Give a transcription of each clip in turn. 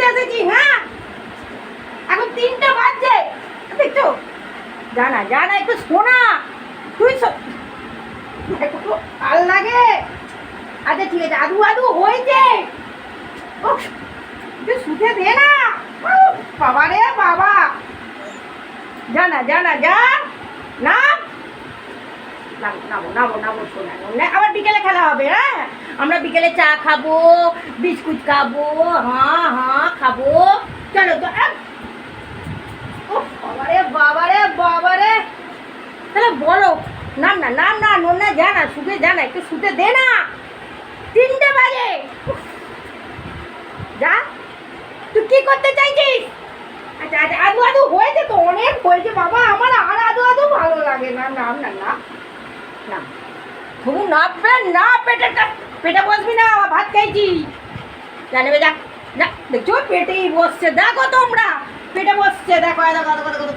শুতে এসেছি হ্যাঁ? এখন তিনটে বাজছে। দেখছ জানা জানা, একটু শোনা। তুই ভালো লাগে। আচ্ছা ঠিক আছে, আদু আদু হয়েছে। শুতে দে না। বাবা রে, বাবা। জানা জানা, যা। না নামো নামো নামো শোনা। আবার বিকেলে খেলা হবে হ্যাঁ? আমরা বিকেলে চা খাব, বিস্কুট খাব হ্যাঁ হ্যাঁ খাব। চলো তো বাবারে বাবারে বাবারে। বলো না না না, যা না একটু শুতে দে না। তিনটে বাজে। যা। তুই করতে চাইছিস? আচ্ছা আচ্ছা আদু হয়েছে তো, অনেক হয়েছে। বাবা, আমার আর আদু ভালো লাগে না না না না না পেটে বসবি না আমার ভাত খাইছি। জানবে যা যা, দেখছ, পেটেই বসছে। দেখো তোমরা, পেটে বসছে, দেখো দেখো দেখো দেখো দেখো।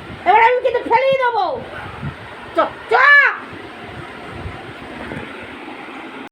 এবার আমি কিন্তু ফেলেই দেবো।